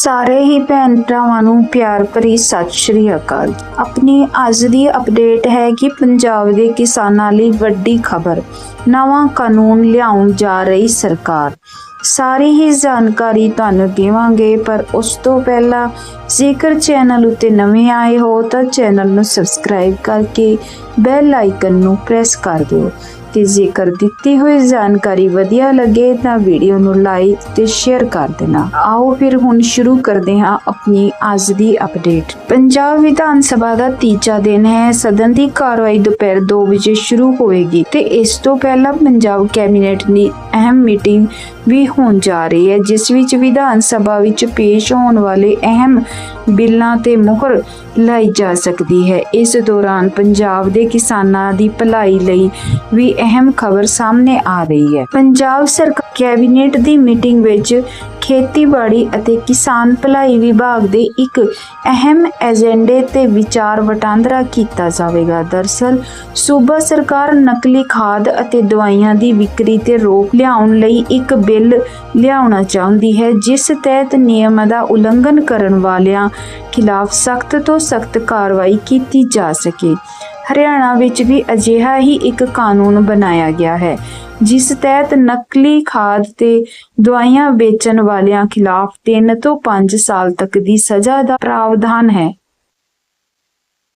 ਸਾਰੇ ਹੀ ਭੈਣ ਭਰਾਵਾਂ ਨੂੰ ਪਿਆਰ ਭਰੀ ਸਤਿ ਸ਼੍ਰੀ ਅਕਾਲ। ਆਪਣੀ ਅੱਜ ਦੀ ਅਪਡੇਟ ਹੈ ਕਿ ਪੰਜਾਬ ਦੇ ਕਿਸਾਨਾਂ ਲਈ ਵੱਡੀ ਖਬਰ, ਨਵਾਂ ਕਾਨੂੰਨ ਲਿਆਉਣ ਜਾ ਰਹੀ ਸਰਕਾਰ। ਸਾਰੀ ਹੀ ਜਾਣਕਾਰੀ ਤੁਹਾਨੂੰ ਦੇਵਾਂਗੇ, ਪਰ ਉਸ ਤੋਂ ਪਹਿਲਾਂ ਜੇਕਰ ਚੈਨਲ ਉੱਤੇ ਨਵੇਂ ਆਏ ਹੋ ਤਾਂ ਚੈਨਲ ਨੂੰ ਸਬਸਕ੍ਰਾਈਬ ਕਰਕੇ ਬੈਲ ਆਈਕਨ ਨੂੰ ਪ੍ਰੈਸ ਕਰ ਦਿਓ। ਤੇ ਜੇਕਰ ਦਿੱਤੀ ਹੋਈ ਜਾਣਕਾਰੀ ਵਧੀਆ ਲੱਗੇ ਤਾਂ ਵੀਡੀਓ ਨੂੰ ਲਾਈਕ ਤੇ ਸ਼ੇਅਰ ਕਰ ਦੇਣਾ। ਆਓ ਫਿਰ ਹੁਣ ਸ਼ੁਰੂ ਕਰਦੇ ਹਾਂ ਆਪਣੀ ਅੱਜ ਦੀ ਅਪਡੇਟ। ਪੰਜਾਬ ਵਿਧਾਨ ਸਭਾ ਦਾ ਤੀਜਾ ਦਿਨ ਹੈ। ਸਦਨ ਦੀ ਕਾਰਵਾਈ ਦੁਪਹਿਰ 2 ਵਜੇ ਸ਼ੁਰੂ ਹੋਵੇਗੀ ਤੇ ਇਸ ਤੋਂ ਪਹਿਲਾਂ ਪੰਜਾਬ ਕੈਬਨਿਟ ਨੇ ਅਹਿਮ ਮੀਟਿੰਗ ਵੀ ਹੋਣ ਜਾ ਰਹੀ ਹੈ, ਜਿਸ ਵਿੱਚ ਵਿਧਾਨ ਸਭਾ ਵਿੱਚ ਪੇਸ਼ ਹੋਣ ਵਾਲੇ ਅਹਿਮ ਬਿੱਲਾਂ ਤੇ ਮੁਹਰ ਲਾਈ ਜਾ ਸਕਦੀ ਹੈ। ਇਸ ਦੌਰਾਨ ਪੰਜਾਬ ਦੇ ਕਿਸਾਨਾਂ ਦੀ ਭਲਾਈ ਲਈ ਵੀ ਅਹਿਮ ਖਬਰ ਸਾਹਮਣੇ ਆ ਰਹੀ ਹੈ। ਪੰਜਾਬ ਸਰਕਾਰ ਕੈਬਨਿਟ ਦੀ ਮੀਟਿੰਗ ਵਿੱਚ ਖੇਤੀਬਾੜੀ ਅਤੇ ਕਿਸਾਨ ਭਲਾਈ ਵਿਭਾਗ ਦੇ ਇੱਕ ਅਹਿਮ ਏਜੰਡੇ ਤੇ ਵਿਚਾਰ ਵਟਾਂਦਰਾ ਕੀਤਾ ਜਾਵੇਗਾ। ਦਰਸਲ, ਸੂਬਾ ਸਰਕਾਰ ਨਕਲੀ ਖਾਦ ਅਤੇ ਦਵਾਈਆਂ ਦੀ ਵਿਕਰੀ ਤੇ ਰੋਕ ਲਿਆਉਣ ਲਈ ਇੱਕ ਬਿੱਲ ਲਿਆਉਣਾ ਚਾਹੁੰਦੀ ਹੈ, ਜਿਸ ਤਹਿਤ ਨਿਯਮਾਂ ਦਾ ਉਲੰਘਣ ਕਰਨ ਵਾਲਿਆਂ ਖਿਲਾਫ ਸਖਤ ਤੋਂ ਸਖਤ ਕਾਰਵਾਈ ਕੀਤੀ ਜਾ ਸਕੇ। ਹਰਿਆਣਾ ਵਿੱਚ ਵੀ ਅਜਿਹਾ ਹੀ ਇੱਕ ਕਾਨੂੰਨ ਬਣਾਇਆ ਗਿਆ ਹੈ, ਜਿਸ ਤਹਿਤ ਨਕਲੀ ਖਾਦ ਤੇ ਦਵਾਈਆਂ ਵੇਚਣ ਵਾਲਿਆਂ ਖਿਲਾਫ 3 ਤੋਂ 5 ਸਾਲ ਤੱਕ ਦੀ ਸਜ਼ਾ ਦਾ ਪ੍ਰਾਵਧਾਨ ਹੈ।